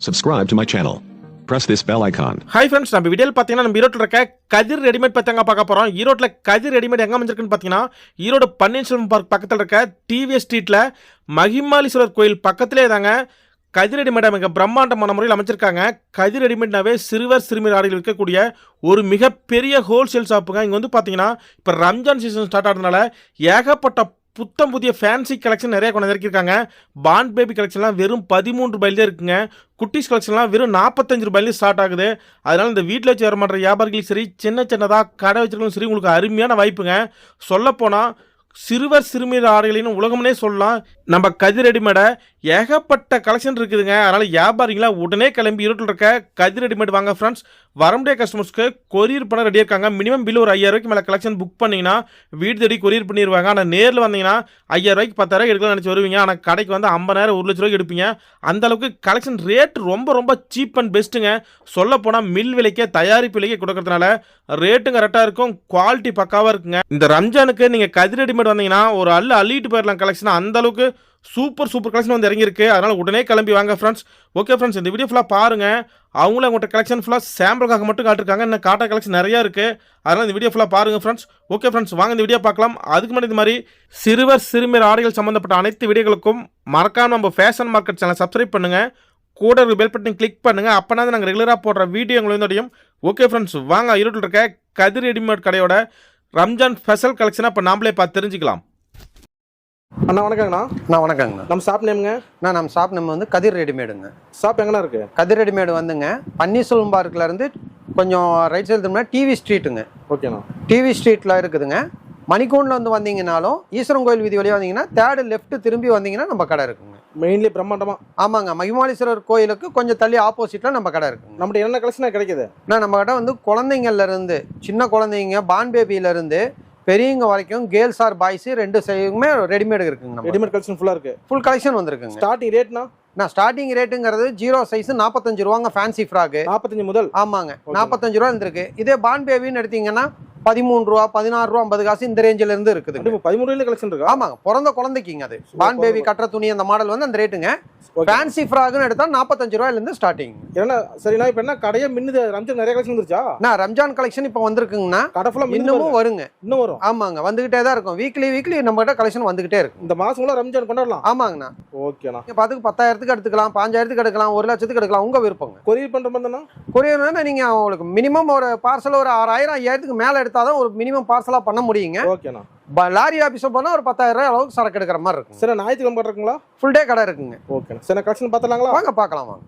Subscribe to my channel. Press this bell icon. Hi friends நம்ம வீடியோவில் பார்த்தீங்கன்னா நம்ம ஈரோட்டில் இருக்க கதிர் ரெடிமேட் பற்றி பார்க்க போகிறோம் ஈரோட்டில் கதிர் ரெடிமேட் எங்கே அமைஞ்சிருக்குன்னு பார்த்தீங்கன்னா ஈரோடு பன்னீர்செல்வம் பார்க் பக்கத்தில் இருக்க டிவிஎஸ் ஸ்ட்ரீட்டில் மகிமாலீஸ்வரர் கோயில் பக்கத்திலே தாங்க கதிர் ரெடிமேட் மிக பிரம்மாண்டமான முறையில் அமைச்சிருக்காங்க கதிர் ரெடிமேட்னாவே சிறுவர் சிறுமியர் ஆடைகள் இருக்கக்கூடிய ஒரு மிகப்பெரிய ஹோல்சேல் ஷாப்புங்க இங்கே வந்து பார்த்தீங்கன்னா இப்போ ரம்ஜான் சீசன் ஸ்டார்ட் ஆகிறதுனால ஏகப்பட்ட புத்தம் புதிய ஃபேன்சி கலெக்ஷன் நிறைய கொண்டு வந்திருக்காங்க பாண்ட் பேபி கலெக்ஷன்லாம் வெறும் பதிமூன்று ரூபாயிலே இருக்குங்க. குட்டீஸ் கலெக்ஷன்லாம் வெறும் நாற்பத்தஞ்சு ரூபாயிலேயே ஸ்டார்ட் ஆகுது. அதனால் இந்த வீட்டில் வச்சு வரமாட்ட வியாபாரிகளும் சரி சின்ன சின்னதாக கடை வச்சுருக்கணும் சரி உங்களுக்கு அருமையான வாய்ப்புங்க. சொல்லப்போனால் சிறுவர் சிறுமியர் ஆடைகளின் உலகம்னே சொல்லலாம். நம்ம கதிர் ரெடிமேடை ஏகப்பட்ட கலெக்ஷன் இருக்குதுங்க. அதனால் வியாபாரிங்களா உடனே கிளம்பி இருட்டில் இருக்க கதிர் ரெடிமேட் வாங்க ஃப்ரெண்ட்ஸ் வரமுடிய கஸ்டமர்ஸ்க்கு கொரியர் பண்ண ரெடியாக இருக்காங்க. மினிமம் பில் ஒரு ஐயாயிரம் ரூபாய்க்கு மேலே கலெக்ஷன் புக் பண்ணிங்கன்னா வீடு தேடி கொரியர் பண்ணிடுவாங்க ஆனால் நேரில் வந்தீங்கன்னா ஐயாயிரூவாய்க்கு பத்தாயிரம் எடுக்கலாம் நினச்சி வருவீங்க. ஆனால் கடைக்கு வந்து ஐம்பதாயிரம் ஒரு லட்ச ரூபாய்க்கு எடுப்பீங்க. அந்த அளவுக்கு கலெக்ஷன் ரேட் ரொம்ப ரொம்ப சீப் அண்ட் பெஸ்ட்டுங்க சொல்லப்போனால் மில் விலைக்கே தயாரிப்பு விலைக்கே கொடுக்கறதுனால ரேட்டும் கரெக்டாக இருக்கும். குவாலிட்டி பக்காவாக இருக்குங்க. இந்த ரம்ஜானுக்கு நீங்கள் கதிர் ரெடிமேட் வந்தீங்கன்னா ஒரு அள்ளு அள்ளிட்டு போயிடலாம் கலெக்ஷன் அந்தளவுக்கு சூப்பர் சூப்பர் கலெக்ஷன் வந்து இறங்கியிருக்கு. அதனால் உடனே கிளம்பி வாங்க ஃப்ரெண்ட்ஸ் ஓகே ஃப்ரெண்ட்ஸ் இந்த வீடியோ ஃபுல்லாக பாருங்கள் அவங்களும் அவங்கள்ட்ட கலெக்ஷன் ஃபுல்லாக சாம்பிளுக்காக மட்டும் காட்டிருக்காங்க. இன்னும் காட்ட கலெக்ஷன் நிறையா இருக்குது அதனால் இந்த வீடியோ ஃபுல்லாக பாருங்கள் ஃப்ரெண்ட்ஸ் ஓகே ஃப்ரெண்ட்ஸ் வாங்க இந்த வீடியோ பார்க்கலாம். அதுக்கு முன்னாடி இந்த மாதிரி சிறுவர் சிறுமியர் ஆடைகள் சம்மந்தப்பட்ட அனைத்து வீடியோகளுக்கும் மறக்காம நம்ம ஃபேஷன் மார்க்கெட் சேனல் சப்ஸ்கிரைப் பண்ணுங்கள் கூட ஒரு பெல் பட்டன் கிளிக் பண்ணுங்கள் அப்போனா தான் நாங்கள் ரெகுலராக போடுற வீடியோ உங்களுக்கு வந்து அடையும் ஓகே ஃப்ரெண்ட்ஸ் வாங்க இருட்டில் இருக்க கதிர் ரெடிமேட் கடையோட ரம்ஜான் ஸ்பெஷல் கலெக்ஷனாக இப்போ நாமளே பார்த்து தெரிஞ்சுக்கலாம். அண்ணா வணக்கங்கண்ணா. அண்ணா வணக்கங்கண்ணா. நம்ம ஷாப் நேமுங்க அண்ணா நம்ம ஷாப் நம்ம வந்து கதிர் ரெடிமேடுங்க. ஷாப் எங்கண்ணா இருக்கு? கதிர் ரெடிமேடு வந்துங்க. பன்னீர்செல்வம் பார்க்கில் இருந்து கொஞ்சம் ரைட் சைடு திரும்பினா டிவி ஸ்ட்ரீட்டுங்க ஓகேண்ணா. டிவி ஸ்ட்ரீட்டில் இருக்குதுங்க. மணிக்கூண்டில் வந்து வந்தீங்கனாலும் ஈஸ்வரன் கோயில் வீதி வழியாக வந்தீங்கன்னா தேர்டு லெஃப்ட் திரும்பி வந்தீங்கன்னா நம்ம கடை இருக்குங்க. மெயின்லி பிரம்மாண்டமா. ஆமாங்க. மகிமாலீஸ்வரர் கோயிலுக்கு கொஞ்சம் தள்ளி ஆப்போசிட்டில் நம்ம கடை இருக்குங்க. நம்மகிட்ட என்ன கலெக்ஷனாக கிடைக்குது? அண்ணா நம்ம கடை வந்து குழந்தைங்கள்ல இருந்து சின்ன குழந்தைங்க பான் பேபியில இருந்து பெரியவங்க வரைக்கும் கேர்ள்ஸ் ஆர் பாய்ஸ் ரெண்டு சைடுமே ரெடிமேடு இருக்குங்க ரெடிமேட் கலெக்ஷன் ஃபுல்லாக இருக்கு. ஃபுல் கலெக்ஷன் வந்திருக்குங்க. ஸ்டார்டிங் ரேட்னா நான் ஸ்டார்டிங் ரேட்டுங்கிறது ஜீரோ சைஸ் நாற்பத்தஞ்சு ரூபாங்க ஃபேன்சி ஃப்ராக்கு நாற்பத்தஞ்சு முதல். ஆமாங்க. நாற்பத்தஞ்சு ரூபா இருந்திருக்கு. இதே பான் பேபின்னு எடுத்தீங்கன்னா பதிமூணு ரூபா பதினாறு ரூபா ஐம்பது காசு இந்த ரேஞ்சில இருந்து இருக்குது. பதிமூணு கலெக்ஷன் இருக்கா? ஆமாங்க பிறந்த குழந்தைக்குங்க அது. பான் பேபி கட்டுற துணி அந்த மாடல் வந்து அந்த ரேட்டுங்க. ஃபேன்சி ஃப்ராக்னு எடுத்தா நாற்பத்தஞ்சு ரூபாயில இருந்து ஸ்டார்டிங் என்ன சரிண்ணா இப்போ என்ன கடையே மின்னுது ரம்ஜான் நிறைய கலெக்ஷன் வந்துருச்சா? நான் ரம்ஜான் கலெக்ஷன் இப்போ வந்திருக்குங்கண்ணா. கடை ஃபுல்லாக இன்னமும் வருங்க. இன்னும் வரும். ஆமாங்க வந்துகிட்டே தான் இருக்கும். வீக்லி வீக்லி நம்ம கிட்ட கலெக்ஷன் வந்துகிட்டே இருக்கு. இந்த மாசம் கூட ரம்ஜான் கொண்டாடலாம். ஆமாங்கண்ணா. ஓகேண்ணா பார்த்துக்கு பத்தாயிரத்துக்கு எடுத்துக்கலாம் பாஞ்சாயிரத்துக்கு எடுக்கலாம் ஒரு லட்சத்துக்கு எடுக்கலாம் உங்க விருப்பங்க. கொரியர் பண்ற மாதிரி கொரியர்னா நீங்க உங்களுக்கு மினிமம் ஒரு பார்சல் ஒரு ஆறாயிரம் ஐயாயிரத்துக்கு மேல எடுத்தாதான் ஒரு மினிமம் பார்சலா பண்ண முடியுங்க. ஓகேண்ணா லாரி ஆபீஸ் போனா ஒரு பத்தாயிரம் ரூபாய் அளவுக்கு சரக்கு எடுக்கிற மாதிரி இருக்கும் சரி ஞாயிற்றுக்கிழமை இருக்குங்களா? ஃபுல் டே கடை இருக்குங்க. ஓகேண்ணா சரி கலெக்ஷன் பார்த்துலாங்களா வாங்க பார்க்கலாம் வாங்க.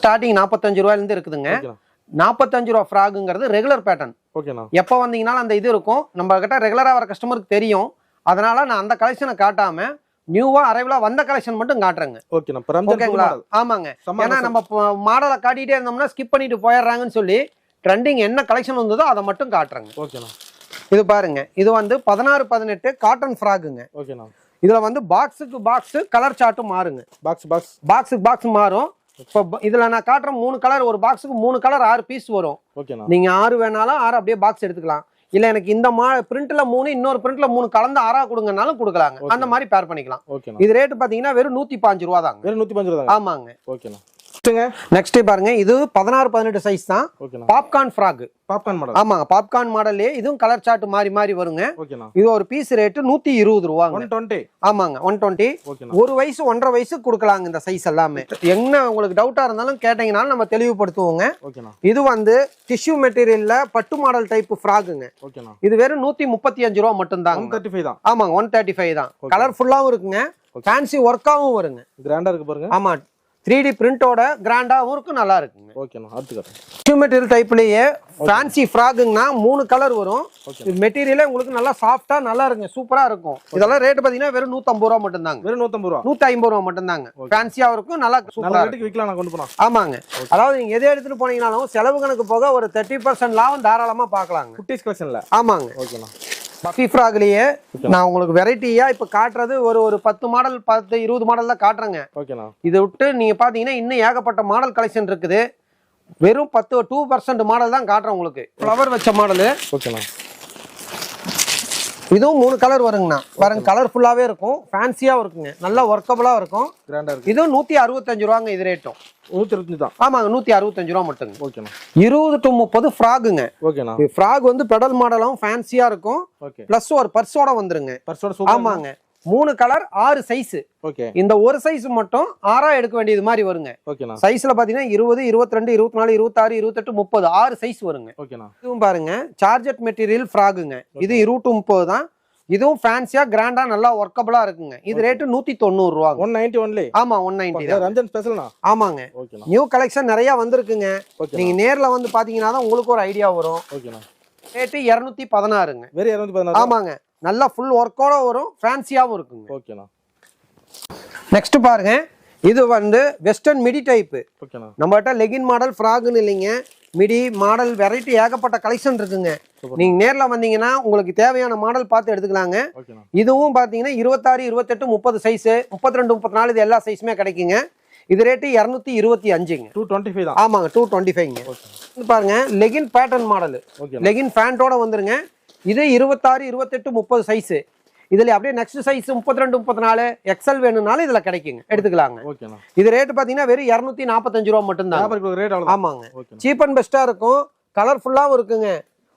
ஸ்டார்டிங் நாற்பத்தஞ்சு ரூபாயில இருந்து இருக்குதுங்க. நாற்பத்தஞ்சு ரூபா ஃப்ராகுங்கிறது ரெகுலர் பேட்டர்ன் ஓகேண்ணா எப்போ வந்தீங்கனாலும் அந்த இது இருக்கும். நம்ம கிட்ட ரெகுலரா வர கஸ்டமருக்கு தெரியும். அதனால நான் அந்த கலெக்ஷனை காட்டாம நியூவா அரைவலா வந்த கலெக்ஷன் மட்டும் காட்டுறேங்க. ஓகேங்களா ஆமாங்க. ஏன்னா நம்ம மாடலை காட்டிட்டே இருந்தோம்னா ஸ்கிப் பண்ணிட்டு போயிடுறாங்கன்னு சொல்லி ட்ரெண்டிங் என்ன கலெக்ஷன் வந்ததோ அதை மட்டும் காட்டுறேங்க. ஓகேண்ணா இது பாருங்க. இது வந்து பதினாறு பதினெட்டு காட்டன் ஃப்ராக்குங்க ஓகேண்ணா இதுல வந்து பாக்ஸுக்கு பாக்ஸ் கலர் சார்ட்டும் மாறுங்க. பாக்ஸ் பாக்ஸ் பாக்ஸுக்கு பாக்ஸ் மாறும். இப்போ இதுல நான் காட்டுற மூணு கலர் ஒரு பாக்ஸுக்கு மூணு கலர் ஆறு பீஸ் வரும். ஓகேண்ணா நீங்க ஆறு வேணாலும் ஆறு அப்படியே பாக்ஸ் எடுத்துக்கலாம். இல்ல எனக்கு இந்த மா பிரிண்ட்ல மூணு இன்னொரு பிரிண்ட்ல மூணு கலந்து ஆறா கொடுங்கனாலும் கொடுக்கலாங்க. அந்த மாதிரி பேர் பண்ணிக்கலாம். இது ரேட் பாத்தீங்கன்னா வெறும் நூத்தி பாஞ்சு ரூபா தாங்க. வெறும் நூற்றி பஞ்சு ரூபா ஆமாங்க. ஓகேண்ணா நெக்ஸ்ட் பாருங்க. இது பதினாறு பதினெட்டு சைஸ் தான். பாப்கார்ன் ஃப்ராக் பாப்கார்ன் மாடல் ஆமாங்க பாப்கார்ன் மாடல்லே இதுவும் கலர் சார்ட் மாறி மாறி வருங்க. இது ஒரு பீஸ் ரேட்டு நூத்தி இருபது ரூபாங்க. ஒன் டுவெண்ட்டி ஆமாங்க ஒன் டுவெண்ட்டி ஒரு வயசு ஒன்றரை வயசு கொடுக்கலாங்க இந்த சைஸ் எல்லாமே. என்ன உங்களுக்கு டவுட்டா இருந்தாலும் கேட்டீங்கனாலும் நம்ம தெளிவுபடுத்துவோங்க. இது வந்து டிஷ்யூ மெட்டீரியல்ல பட்டு மாடல் டைப் ஃப்ராக்குங்க ஓகேண்ணா இது வெறும் நூத்தி முப்பத்தி அஞ்சு ரூபா மட்டும் தாங்க தேர்ட்டி ஃபைவ் தான். ஆமாங்க ஒன் தேர்ட்டி ஃபைவ் தான். Okay. கலர்ஃபுல்லாவும் இருக்குங்க. ஃபேன்சி ஒர்க்காவும் வருங்க. கிராண்டாக இருக்கு பாருங்க. ஆமா த்ரீ டி பிரிண்டோட கிராண்டாவும் இருக்கும் நல்லா இருக்குங்க. ஓகேண்ணா அடுத்து காட்டுறேன் டிஷ்யூ மெட்டீரியல் டைப்லயே ஃபேன்சி ஃப்ராக்குங்கன்னா மூணு கலர் வரும். மெட்டீரியலே உங்களுக்கு நல்லா சாஃப்டா நல்லா இருக்குங்க சூப்பரா இருக்கும். இதெல்லாம் ரேட் பாத்தீங்கன்னா வெறும் நூத்தம்பது ரூபா மட்டும் தாங்க வெறும் நூற்றம்பது ரூபா? நூத்தி ஐம்பது ரூபா மட்டும் தாங்க. ஃபேன்சியா இருக்கும் நல்லா சூப்பரா ரேட்டுக்கு விற்கலாம் நான் கொண்டு போனா. ஆமாங்க. அதாவது நீங்க எதை எடுத்துட்டு போனீங்கனாலும் செலவு கணக்கு போக ஒரு தேர்ட்டி பர்சன்ட் லாபம் தாராளமா பார்க்கலாங்க. குட்டீஸ் கலெக்ஷன்ல ஆமாங்க. ஓகேண்ணா பஃபி ஃப்ராக்லயே நான் உங்களுக்கு வெரைட்டியா இப்ப காட்டுறது ஒரு ஒரு பத்து மாடல் பத்து இருபது மாடல் தான் காட்டுறேங்க. ஓகேண்ணா. இதை விட்டு நீங்க பாத்தீங்கன்னா இன்னும் ஏகப்பட்ட மாடல் கலெக்ஷன் இருக்குது. வெறும் பத்து டூ பர்சன்ட் மாடல் தான் காட்டுறேன் உங்களுக்கு. ஃப்ளவர் வச்ச மாடலு ஓகேண்ணா. இதுவும் மூணு கலர் வருங்கண்ணா. பாருங்க கலர்ஃபுல்லாவே இருக்கும். ஃபேன்சியாவும் இருக்குங்க. நல்லா ஒர்க்கபுளா இருக்கும். கிராண்டா இருக்கு. இதுவும் நூத்தி அறுபத்தஞ்சு ரூபாங்க இது ரேட்டும் நூத்தி இருபத்தஞ்சு தான். ஆமாங்க நூத்தி அறுபத்தஞ்சு ரூபா மட்டுங்க. ஓகேண்ணா இருபது டு முப்பது ஃப்ராகுங்க ஓகேண்ணா ஃப்ராக் வந்து பெடல் மாடலும் ஃபேன்சியா இருக்கும். பிளஸ் ஒரு பர்ஸோட வந்துருங்க. பர்ஸோட ஆமாங்க. மூணு கலர் ஆறு சைஸ் ஓகே இந்த ஒரு சைஸ் மட்டும் ஆறா எடுக்க வேண்டியது மாதிரி வருங்க. ஓகேண்ணா சைஸ்ல பாத்தீங்கன்னா இருபது இருபத்தி ரெண்டு இருபத்தி நாலு இருபத்தாறு இருபத்தெட்டு முப்பது ஆறு சைஸ் வருங்க. ஓகேண்ணா இதுவும் பாருங்க சார்ஜட் மெட்டீரியல் ஃப்ராகுங்க இது இருபத்தி முப்பது தான். இதுவும் ஃபேன்சியா கிராண்டா நல்லா ஒர்க்கபிளா இருக்குங்க. இது ரேட்டு நூத்தி தொண்ணூறு ரூபாங்க. ஒன் நைன்டி ஒன்லே ஆமா ஒன் நைன்டி ரஞ்சன் ஸ்பெஷல்ண்ணா ஆமாங்க. நியூ கலெக்ஷன் நிறைய வந்திருக்குங்க. நீங்க நேர்ல வந்து பாத்தீங்கன்னா தான் உங்களுக்கு ஒரு ஐடியா வரும். ரேட்டு இரநூத்தி பதினாறுங்க. வெறும் இரநூத்தி பதினாறு ஆமாங்க. நல்லா ஃபுல் ஒர்க்கோட வரும் ஃபேன்சியாவும் இருக்குங்க. ஓகேண்ணா. நெக்ஸ்ட் பாருங்க. இது வந்து வெஸ்டர்ன் மிடி டைப்பு நம்மகிட்ட லெகின் மாடல் ஃப்ராக்னு இல்லைங்க. மிடி மாடல் வெரைட்டி ஏகப்பட்ட கலெக்ஷன் இருக்குங்க. நீங்க நேர்ல வந்தீங்கன்னா உங்களுக்கு தேவையான மாடல் பார்த்து எடுத்துக்கலாங்க. இதுவும் பாத்தீங்கன்னா இருபத்தாறு இருபத்தெட்டு முப்பது சைஸ் முப்பத்தி ரெண்டு முப்பத்தி நாலு இது எல்லா சைஸுமே கிடைக்குங்க. இது ரேட்டு இரநூத்தி இருபத்தி அஞ்சுங்க. டூ டுவெண்ட்டி ஃபைவ் ஆமாங்க டூ டுவெண்ட்டி ஃபைவ்ங்க பாருங்க லெகின் பேட்டர்ன் மாடல் லெகின் பேண்டோட வந்துருங்க. இது இருபத்தாறு இருபத்தெட்டு முப்பது சைஸ் இதுல அப்படியே நெக்ஸ்ட் சைஸ் முப்பத்தி ரெண்டு முப்பத்தி நாலு எக்ஸல் வேணும்னாலும் இதுல கிடைக்குங்க. எடுத்துக்கலாங்க. இது ரேட் பாத்தீங்கன்னா வெறும் இரநூத்தி நாற்பத்தஞ்சு ரூபா மட்டும்தான் ரேட் ஆமாங்க. சீப் அண்ட் பெஸ்ட்டாக இருக்கும். கலர்ஃபுல்லாகவும் இருக்குங்க.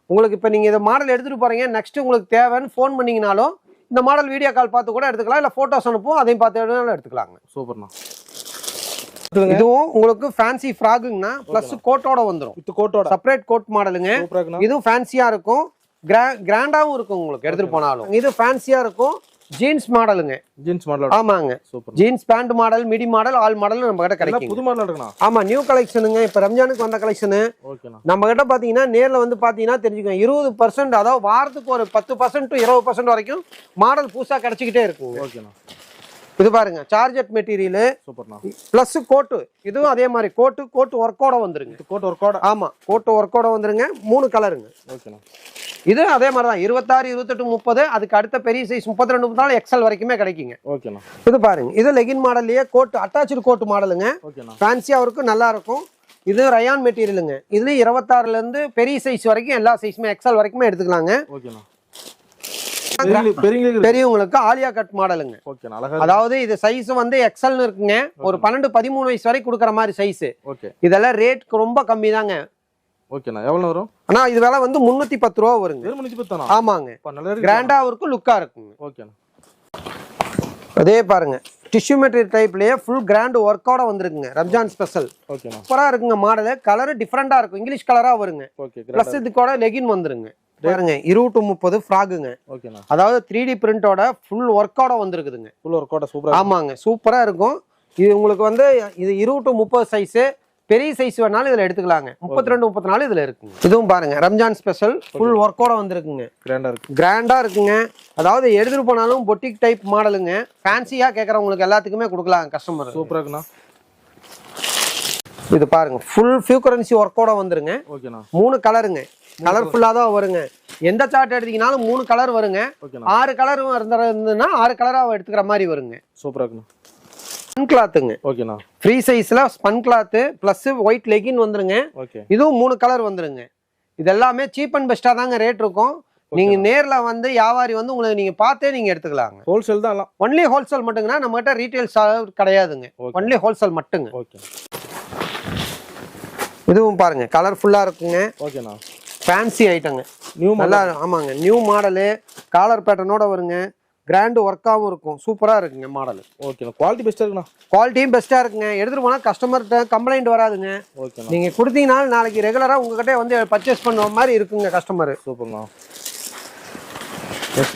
உங்களுக்கு இப்போ நீங்கள் இந்த மாடல் எடுத்துகிட்டு போகிறீங்க நெக்ஸ்ட் உங்களுக்கு தேவைன்னு ஃபோன் பண்ணீங்கனாலும் இந்த மாடல் வீடியோ கால் பார்த்து கூட எடுத்துக்கலாம். இல்லை ஃபோட்டோஸ் அனுப்பும் அதையும் பார்த்து எடுத்துக்கலாங்க. சூப்பர்ண்ணா. இதுவும் உங்களுக்கு ஃபேன்சி ஃப்ராகுங்கண்ணா ப்ளஸ் கோட்டோட வந்துடும் வித் கோட்டோட செப்பரேட் கோட் மாடலுங்க இதுவும் ஃபேன்சியாக இருக்கும். கிராண்டாகவும் இருக்கும் உங்களுக்கு எடுத்துகிட்டு போனாலும். இது ஃபேன்சியாக இருக்கும். ஜீன்ஸ் மாடலுங்க ஜீன்ஸ் மாடலோட ஆமாங்க. Super jeans pant model midi model all model நம்ம கிட்ட கிடைக்கும் புது மாடல் இருக்குண்ணா? ஆமா நியூ கலெக்ஷனுங்க இப்போ ரம்ஜானுக்கு வந்த கலெக்ஷனு நம்ம கிட்ட பாத்தீங்கன்னா நேர்ல வந்து பாத்தீங்கன்னா தெரிஞ்சுக்கோங்க. இருபது பர்சன்ட் அதாவது வாரத்துக்கு ஒரு பத்து பர்சன்ட் டு இருபது பர்சன்ட் வரைக்கும் மாடல் புதுசா கிடைச்சிக்கிட்டே இருக்குங்க. ஓகேண்ணா. இது பாருங்க சார்ஜட் மெட்டீரியல் பிளஸ் கோட்டு இதுவும் அதே மாதிரி கோட்டு கோட்டு ஒர்க்கோட வந்துருங்க. இது கோட் ஒரு கோட ஆமா கோட்டு ஒர்க்கோட வந்துருங்க. மூணு கலருங்க ஓகேண்ணா. இது அதே மாதிரி தான் இருபத்தாறு இருபத்தெட்டு முப்பது அதுக்கு அடுத்த பெரிய சைஸ் முப்பத்தி ரெண்டு முப்பத்தி எக்ஸல் வரைக்குமே கிடைக்குங்க. ஓகேண்ணா. இது பாருங்க. இது லெகின் மாடல்லையே கோட்டு அட்டாச்சு கோட்டு மாடலுங்க ஃபேன்சியாக இருக்கும் நல்லா இருக்கும். இது ரயான் மெட்டீரியலுங்க இதுல இருபத்தாறுல இருந்து பெரிய சைஸ் வரைக்கும் எல்லா சைஸுமே எக்ஸல் வரைக்குமே எடுத்துக்கலாங்க. ஓகேண்ணா. பெரியவங்களுக்கு ஆலியா கட் மாடலுங்க. அதாவது இது சைஸ் வந்து எக்ஸல்னு இருக்குங்க. ஒரு பன்னெண்டு பதிமூணு வயசு வரைக்கும் கொடுக்குற மாதிரி சைஸ் இதெல்லாம் ரேட் ரொம்ப கம்மி தாங்க ஓகேண்ணா. எவ்வளோ வரும்? ஆனா இது விலை வந்து முன்னூத்தி பத்து ரூபா வருங்க. ஆமாங்க. அப்பா நல்லா இருக்கு கிராண்டா இருக்கும் லுக்கா இருக்குங்க. ஓகேண்ணா. அதே பாருங்க டிஷ்யூ மெட்டீரியல் டைப்லயே ஃபுல் கிராண்ட் ஒர்க்கோட வந்திருக்குங்க. ரம்ஜான் ஸ்பெஷல் ஓகேண்ணா. சூப்பரா இருக்குங்க மாடல். கலர் டிஃப்ரெண்டா இருக்கும். இங்கிலீஷ் கலரா வருங்க. ஓகே பிளஸ் இது கூட லெகின் வந்துருங்க. பாருங்க இருபது முப்பது ஃப்ராகுங்க அதாவது த்ரீ டி பிரிண்டோட ஃபுல் ஒர்க்கோட வந்திருக்குதுங்க. ஃபுல் ஒரு கோட்டை சூப்பரா ஆமாங்க சூப்பரா இருக்கும். இது உங்களுக்கு வந்து இது இருபது முப்பது சைஸ் பெரிய சைஸ் வேணாலும் இதுல எடுத்துக்கலாங்க. முப்பத்தி ரெண்டு முப்பத்தி நாலு இதுல இருக்குங்க. இதுவும் பாருங்க ரம்ஜான் ஸ்பெஷல் ஃபுல் ஒர்க்கோட வந்திருக்குங்க. கிராண்டா இருக்கு. கிராண்டா இருக்குங்க. அதாவது எடுத்துட்டு போனாலும் பொட்டிக் டைப் மாடலுங்க ஃபேன்சியா கேட்கறவங்களுக்கு எல்லாத்துக்குமே கொடுக்கலாம் கஸ்டமர் சூப்பரா இருக்குண்ணா. இது பாருங்க ஃபுல் ஃபியூக்கரன்சி ஒர்க்கோட வந்துருங்க. மூணு கலருங்க கலர்ஃபுல்லா தான் வருங்க. எந்த சார்ட் எடுத்தீங்கனாலும் மூணு கலர் வருங்க. ஆறு கலர் இருந்ததுன்னா ஆறு கலரா எடுத்துக்கிற மாதிரி வருங்க. சூப்பரா இருக்குண்ணா. ஸ்பன் கிளாத்துங்க ஓகேண்ணா ஃப்ரீ சைஸ்ல spun cloth plus white legging வந்துருங்க. இதுவும் மூணு கலர் வந்துருங்க. இது எல்லாமே சீப் அண்ட் பெஸ்டா தாங்க ரேட் இருக்கும். நீங்க நேர்ல வந்து வியாபாரி வந்து உங்களுக்கு நீங்க பார்த்தே நீங்க எடுத்துக்கலாங்க. ஹோல்சேல் தான் ஒன்லி ஹோல்சேல் மட்டுங்கண்ணா நம்ம கிட்ட ரீட்டைல் கிடையாதுங்க. Only wholesale மட்டுங்க. ஓகே இதுவும் பாருங்க கலர்ஃபுல்லா இருக்குங்க. ஓகேண்ணா ஃபேன்சி ஐட்டங்க நியூ நல்லா ஆமாங்க. நியூ மாடலு காலர் பேட்டர்னோட வருங்க. கிராண்ட் ஒர்க்காகவும் இருக்கும். சூப்பராக இருக்குங்க மாடல் ஓகேண்ணா குவாலிட்டி பெஸ்ட்டாக இருக்குண்ணா? குவாலிட்டியும் பெஸ்ட்டாக இருக்குங்க. எடுத்துகிட்டு போனால் கஸ்டமர்கிட்ட கம்ப்ளைண்ட் வராதுங்க. ஓகேண்ணா நீங்கள் கொடுத்தீங்கன்னா நாளைக்கு ரெகுலராக உங்ககிட்ட வந்து பர்ச்சேஸ் பண்ணுற மாதிரி இருக்குங்க கஸ்டமர் சூப்பர்ண்ணா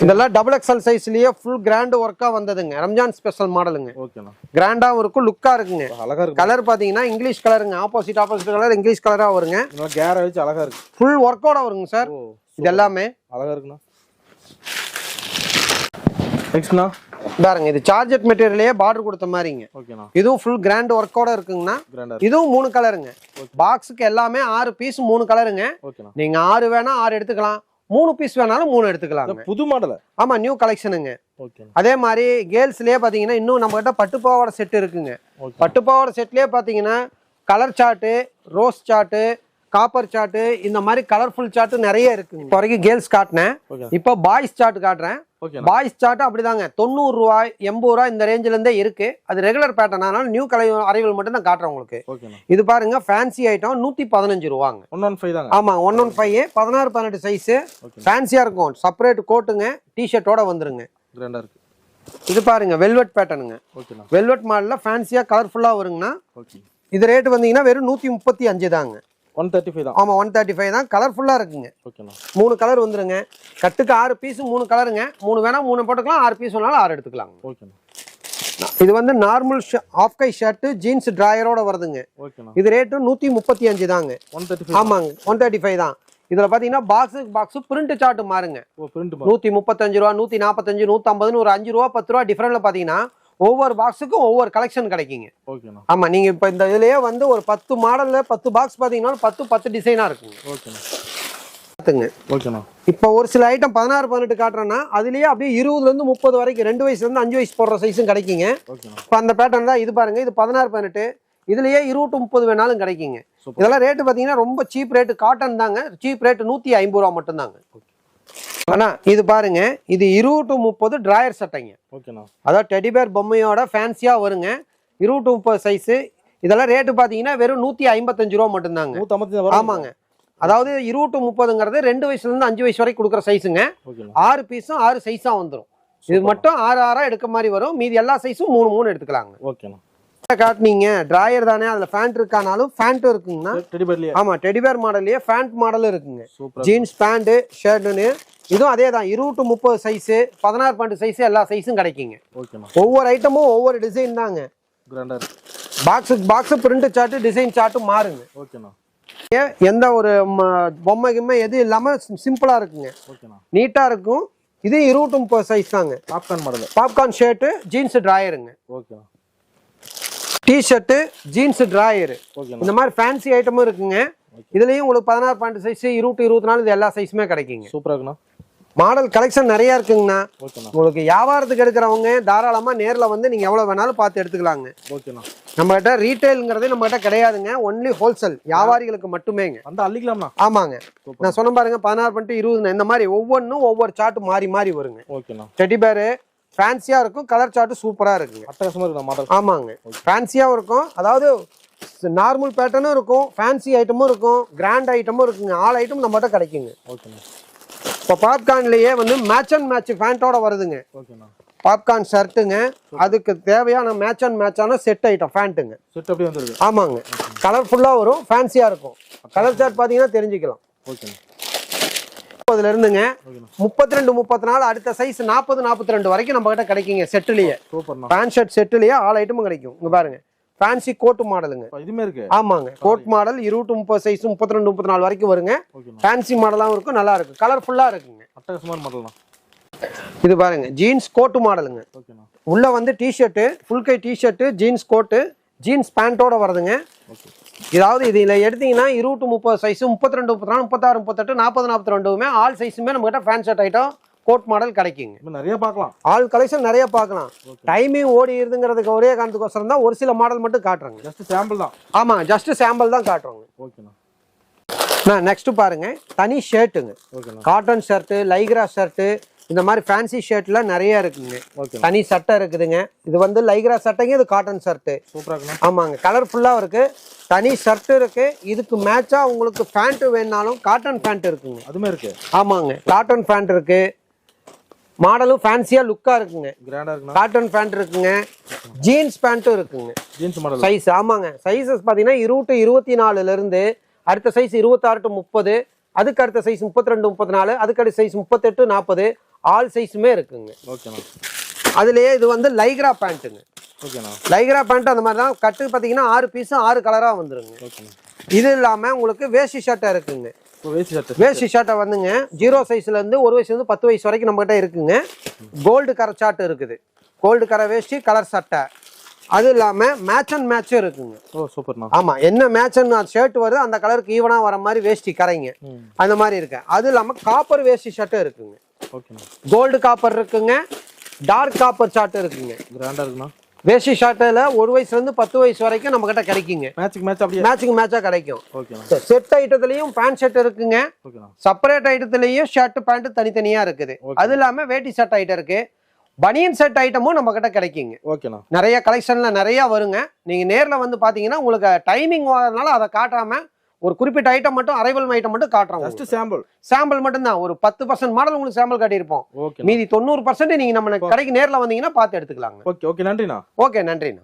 இதெல்லாம் டபுள் எக்ஸல் சைஸ்லேயே ஃபுல் கிராண்ட் ஒர்க்காக வந்ததுங்க. ரம்ஜான் ஸ்பெஷல் மாடலுங்க ஓகேண்ணா கிராண்டாகவும் இருக்கும் லுக்காக இருக்குங்க. அழகா இருக்கு கலர் பார்த்தீங்கன்னா இங்கிலீஷ் கலருங்க ஆப்போசிட் ஆப்போசிட் கலர் இங்கிலீஷ் கலராக வருங்க. கேரை வச்சு அழகா இருக்கு. ஃபுல் ஒர்க்கோட வருங்க சார் இது எல்லாமே அழகா இருக்குண்ணா. நெக்ஸ்ட்ண்ணா பாருங்க இது சார்ஜட் மெட்டீரியலே பார்டர் கொடுத்த மாதிரிங்க. இதுவும் ஃபுல் கிராண்ட் ஒர்க்கோட இருக்குங்கண்ணா. இதுவும் மூணு கலருங்க பாக்ஸுக்கு எல்லாமே ஆறு பீஸ் மூணு கலருங்க நீங்க ஆறு வேணா ஆறு எடுத்துக்கலாம். மூணு பீஸ் வேணாலும் மூணு எடுத்துக்கலாங்க. புது மாடல ஆமா நியூ கலெக்ஷனுங்க அதே மாதிரி கேர்ள்ஸ்லயே பாத்தீங்கன்னா இன்னும் நம்ம கிட்ட பட்டுப்பாவோட செட் இருக்குங்க. ஓகே பட்டுப்பாவோட செட்லயே பாத்தீங்கன்னா colour chart rose chart copper chart இந்த மாதிரி கலர்ஃபுல் சார்ட்டு நிறைய இருக்குங்க. இப்போ வரைக்கும் கேர்ள்ஸ் காட்டினேன். இப்போ பாய்ஸ் சார்ட் காட்டுறேன். பாய்ஸ் சார்ட் அப்படிதாங்க. தொண்ணூறு ரூபாய் எண்பது ரூபாய் இந்த ரேஞ்சில இருந்தே இருக்கு. அது ரெகுலர் பேட்டர்ன் அதனால நியூ கலை அரைவல் மட்டும் தான் காட்டுறேன் உங்களுக்கு. இது பாருங்க ஃபேன்சி ஐட்டம் நூத்தி பதினஞ்சு ரூபாங்க. ஒன் ஒன் ஃபைவ் தாங்க. ஆமா ஒன் ஒன் ஃபைவ் பதினாறு பதினெட்டு சைஸ் ஃபேன்சியா இருக்கும். செப்பரேட் கோட்டுங்க டிஷர்ட்டோட வந்துருங்க. இருக்கு. இது பாருங்க வெல்வெட் பேட்டர்னுங்க ஓகேண்ணா வெல்வெட் மாடல்ல ஃபேன்சியா கலர்ஃபுல்லா வருங்கண்ணா. இது ரேட் வந்தீங்கன்னா வெறும் நூத்தி முப்பத்தி அஞ்சு தாங்க. ஒன் தேர்ட்டி ஃபைவ் தான். ஆமா ஒன் தேர்ட்டி ஃபைவ் தான். கலர்ஃபுல்லா இருக்குங்க. ஓகேண்ணா மூணு கலர் வந்துருங்க. கட்டுக்கு ஆறு பீஸ் மூணு கலருங்க மூணு வேணா மூணு போட்டுக்கலாம். ஆறு பீஸ் வேணாலும் ஆறு எடுத்துக்கலாங்க. ஓகேண்ணா இது வந்து நார்மல் ஆஃப் கை ஷர்ட் ஜீன்ஸ் டிராயரோட வருதுங்க. இது ரேட்டு நூத்தி முப்பத்தி அஞ்சு தாங்க. ஒன் தேர்ட்டி ஆமாங்க ஒன் தேர்ட்டி ஃபைவ் தான். இதுல பாத்தீங்கன்னா பாக்ஸுக்கு பாக்ஸ் பிரிண்ட் சார்ட் மாறுங்க. நூத்தி முப்பத்தஞ்சு ரூபா நூத்தி நாற்பத்தஞ்சு ஒரு அஞ்சு ரூபா பத்து ரூபா டிஃபரெண்ட்ல பாத்தீங்கன்னா ஒவ்வொரு பாக்ஸுக்கும் ஒவ்வொரு கலெக்ஷன் கிடைக்குங்க. ஓகேண்ணா. ஆமா நீங்க இப்ப இந்த இதுலயே வந்து ஒரு பத்து மாடல்ல பத்து பாக்ஸ் பாத்தீங்கன்னா பத்து பத்து டிசைனா இருக்குங்க. ஓகேண்ணா. பார்த்துங்க ஓகேண்ணா. இப்போ ஒரு சில ஐட்டம் பதினாறு பதினெட்டு காட்டுறேன்னா அதுலயே அப்படியே இருபதுல இருந்து முப்பது வரைக்கும் ரெண்டு வயசுல இருந்து அஞ்சு வயசு போடுற சைஸும் கிடைக்குங்க. இப்போ அந்த பேட்டர்ன் தான் இது பாருங்க இது பதினாறு பதினெட்டு. இதுலயே இருபது முப்பது வேணாலும் கிடைக்குங்க. இதெல்லாம் ரேட்டு பார்த்தீங்கன்னா ரொம்ப சீப் ரேட்டு காட்டன் தாங்க. சீப் ரேட்டு நூற்றி ஐம்பது ரூபா மட்டும்தாங்க. அண்ணா இது பாருங்க இது இருபது to முப்பது டிராயர் சட்டைங்க. ஓகேண்ணா. அதாவது டெடிபேர் பொம்மையோட ஃபேன்சியாக வருங்க. இருபது to முப்பது சைஸு இதெல்லாம் ரேட்டு பார்த்தீங்கன்னா வெறும் நூற்றி ஐம்பத்தஞ்சு ரூபா மட்டும்தாங்க. ஆமாங்க. அதாவது இருபது to முப்பதுங்கிறது ரெண்டு வயசுலேருந்து அஞ்சு வயசு வரைக்கும் கொடுக்குற சைஸுங்க ஆறு பீஸும் ஆறு சைஸாக வந்துடும் இது மட்டும் ஆறு ஆறா எடுக்க மாதிரி வரும். மீதி எல்லா சைஸும் மூணு மூணு எடுத்துக்கலாங்க. ஓகேண்ணா. காட்டுனீங்க. டிராயர் தானே அதுல ஃபேண்ட் இருக்கானாலும் ஃபேண்ட்டும் இருக்குங்கண்ணா. ஆமா டெடிபேர் மாடல்லயே ஃபேண்ட் மாடலும் இருக்குங்க. ஜீன்ஸ் பேண்ட் ஷர்ட்டுன்னு இதுவும் அதே தான் இருபது முப்பது சைஸு பதினாறு பன்னெண்டு சைஸ் எல்லா சைஸும் கிடைக்குங்க. ஒவ்வொரு ஐட்டமும் ஒவ்வொரு டிசைன் தாங்க. பாக்ஸுக்கு box print chart design chart மாறுங்க. ஓகேண்ணா எந்த ஒரு பொம்மை கிம்மை எதுவும் இல்லாம சிம்பிளா இருக்குங்க. நீட்டா இருக்கும். இது இருபது to முப்பது சைஸ் தாங்க. Popcorn model popcorn shirt jeans டிராயருங்க ஓகேண்ணா டிஷர்ட்டு ஜீன்ஸ் டிராயரு இந்த மாதிரி ஃபேன்சி ஐட்டமும் இருக்குங்க. இதுலயும் உங்களுக்கு பதினாறு பன்னெண்டு சைஸ் இருபது இருபத்தி நாலு இது எல்லா சைஸுமே கிடைக்குங்க. சூப்பரா இருக்குண்ணா. மாடல் கலெக்ஷன் நிறைய இருக்குங்கண்ணா. உங்களுக்கு வியாபாரத்துக்கு எடுக்கிறவங்க தாராளமா நேர்ல வந்து நீங்க எவ்வளவு வேணாலும் பார்த்து எடுத்துக்கலாங்க. ஓகேண்ணா நம்ம கிட்ட ரீட்டைல்ங்கிறதே நம்ம கிட்ட கிடையாதுங்க. ஒன்லி ஹோல்சேல் வியாபாரிகளுக்கு மட்டுமேங்க. வந்து அள்ளிக்கலாம்ண்ணா. ஆமாங்க. நான் சொன்ன பாருங்க பதினாறு பண்ணிட்டு இருபது இந்த மாதிரி ஒவ்வொன்றும் ஒவ்வொரு சார்ட் மாறி மாறி வருங்க. ஓகேண்ணா டெடி பேரு ஃபேன்சியா இருக்கும் கலர் சார்ட் சூப்பரா இருக்குங்க. அட்டகாசமா இருக்குண்ணா மாடல் ஆமாங்க. ஃபேன்சியாகவும் இருக்கும். அதாவது நார்மல் பேட்டர்னும் இருக்கும் ஃபேன்சி ஐட்டமும் இருக்கும் கிராண்ட் ஐட்டமும் இருக்குங்க. ஆல் ஐட்டம் நம்மகிட்ட கிடைக்குங்க. ஓகேண்ணா இப்போ பாப்கார்ன்லயே வந்து மேட்ச் அண்ட் மேட்ச் ஃபேண்ட்டோட வருதுங்க. ஓகேண்ணா பாப்கார்ன் ஷர்ட்டுங்க அதுக்கு தேவையான மேட்ச் அண்ட் மேட்சான செட் ஐட்டம் ஃபேண்ட்டுங்க செட் அப்படியே வந்துருது. ஆமாங்க. கலர்ஃபுல்லாக வரும் ஃபேன்சியாக இருக்கும். கலர் ஷர்ட் பார்த்தீங்கன்னா தெரிஞ்சுக்கலாம். ஓகேண்ணா அதுல இருந்துங்க முப்பத்தி ரெண்டு முப்பத்தி நாலு அடுத்த சைஸ் நாற்பது நாற்பத்தி ரெண்டு வரைக்கும் நம்ம கிட்ட கிடைக்குங்க செட்டுலயே. பேண்ட் ஷர்ட் செட்டுலயே ஆல் ஐட்டமும் கிடைக்கும். இங்க பாருங்க. ஃபேன்சி கோட்டு மாடலுங்க இதுமே இருக்கு. ஆமாங்க. கோட் மாடல் இருபது முப்பது சைஸ் முப்பத்தி ரெண்டு முப்பத்தி நாலு வரைக்கும் வருங்க. ஃபேன்சி மாடலாகவும் இருக்கும் நல்லா இருக்கும் கலர்ஃபுல்லா இருக்குங்க. அட்டகாசமான மாடல்ண்ணா இது பாருங்க. ஜீன்ஸ் கோட்டு மாடலுங்க உள்ள வந்து டிஷர்ட்டு ஃபுல் கை T shirt jeans coat jeans பேண்ட்டோட வருதுங்க. இதாவது இதில் எடுத்தீங்கன்னா இருபது முப்பது சைஸ் முப்பத்தி ரெண்டு முப்பத்தி நாலு முப்பத்தாறு முப்பத்தெட்டு நாற்பது நாற்பத்தி ரெண்டுமே ஆல் சைஸுமே நம்ம கிட்ட fan shirt item coat model கிடைக்குங்க. நிறைய பார்க்கலாம். ஆல் கலெக்ஷன் நிறைய பார்க்கலாம். டைமிங் ஓடி இருதுங்கிறதுக்கு ஒரே காரணத்துக்கோசரம் தான் ஒரு சில மாடல் மட்டும் காட்டுறாங்க. ஜஸ்ட் சாம்பிள் தான். ஆமாம் ஜஸ்ட் சாம்பிள் தான் காட்டுறோங்க. ஓகேண்ணா நான் நெக்ஸ்ட் பாருங்க. தனி ஷர்ட்டுங்க காட்டன் ஷர்ட்டு லைக்ரா ஷர்ட்டு இந்த மாதிரி ஃபேன்சி ஷர்ட்லாம் நிறைய இருக்குங்க. தனி சட்டை இருக்குதுங்க. இது வந்து லைக்ரா சட்டைங்க இது காட்டன் ஷர்ட்டு சூப்பரா இருக்குண்ணா. ஆமாங்க. கலர்ஃபுல்லாக இருக்கு. தனி ஷர்ட் இருக்கு. இதுக்கு மேட்சா உங்களுக்கு பேண்ட் வேணாலும் காட்டன் பேண்ட் இருக்குங்க. அதுமே இருக்கு. ஆமாங்க. காட்டன் பேண்ட் இருக்கு. மாடலும் ஃபேன்சியா லுக்கா இருக்குங்க. கிராண்டா காட்டன் பேண்ட் இருக்குங்க. ஜீன்ஸ் பேண்ட்டும் இருக்குங்க. ஜீன்ஸ் மாடல் சைஸ் ஆமாங்க. சைஸஸ் பார்த்தீங்கன்னா இருபது இருபத்தி நாலுல இருந்து அடுத்த சைஸ் இருபத்தாறு டு முப்பது அதுக்கு அடுத்த சைஸ் முப்பத்தி ரெண்டு முப்பத்தி நாலு அதுக்கு அடுத்த சைஸ் முப்பத்தெட்டு நாற்பது ஆல் சைஸுமே இருக்குங்க. ஓகேண்ணா அதுலயே இது வந்து லைக்ரா பேண்ட்டுங்க ஓகேண்ணா லைக்ரா பேண்ட் அந்த மாதிரி தான் கட்டு பார்த்தீங்கன்னா ஆறு பீஸும் ஆறு கலராக வந்துருங்க. ஓகேண்ணா இது இல்லாமல் உங்களுக்கு வேஷ்டி ஷர்ட்டை இருக்குங்க. ஷர்ட் வேஷ்டி ஷர்ட்டை வந்துங்க. ஜீரோ சைஸ்லேருந்து ஒரு வயசுலேருந்து பத்து வயசு வரைக்கும் நம்மகிட்ட இருக்குங்க. கோல்டு கரை சார்ட் இருக்குது. கோல்டு கரை வேஷ்டி கலர் சட்டை. அது இல்லாமல் மேட்ச் அண்ட் மேட்சும் இருக்குங்க. ஓ சூப்பர்ண்ணா ஆமாம் என்ன மேட்ச் அண்ட் ஷர்ட் வருது அந்த கலருக்கு ஈவனாக வர மாதிரி வேஷ்டி கரைங்க. அந்த மாதிரி இருக்கு. அது இல்லாமல் காப்பர் வேஷ்டி ஷர்ட்டும் இருக்குங்க. கோல்டு காப்பர் இருக்குங்க. டார்க் காப்பர் சார்ட் இருக்குங்க. கிராண்டா இருக்குண்ணா. வேஷ்டி ஷர்ட்டில் ஒரு வயசுலேருந்து பத்து வயசு வரைக்கும் நம்ம கிட்ட கிடைக்குங்க. மேட்சுக்கு மேட்ச் அப்படியே? மேட்சிங் மேட்சாக கிடைக்கும். ஓகேண்ணா செட் ஐட்டத்துலையும் பேண்ட் ஷர்ட் இருக்குங்க. செப்பரேட் ஐட்டத்துலையும் ஷர்ட் பேண்ட் தனித்தனியாக இருக்குது. அது இல்லாமல் வேட்டி ஷர்ட் ஐட்டம் இருக்கு. பனியன் செட் ஐட்டமும் நம்ம கிட்ட கிடைக்குங்க. ஓகேண்ணா நிறைய கலெக்ஷன்ல நிறைய வருங்க. நீங்க நேர்ல வந்து பாத்தீங்கன்னா உங்களுக்கு டைமிங் வரதுனால அதை காட்டாம ஒரு குறிப்பிட்ட ஐட்டம் மட்டும் அரைவல் ஐட்டம் மட்டும் காட்டுறோம் ஜஸ்ட் சாம்பிள் சாம்பிள் மட்டும் தான் ஒரு பத்து பர்சன்ட் மாடல் உங்களுக்கு சாம்பிள் காட்டியிருப்போம். மீதி தொண்ணூறு பர்சன்ட் நீங்க நம்ம கடைக்கு நேர்ல வந்தீங்கன்னா பார்த்து எடுத்துக்கலாங்க. ஓகே ஓகே நன்றிண்ணா. ஓகே நன்றிண்ணா.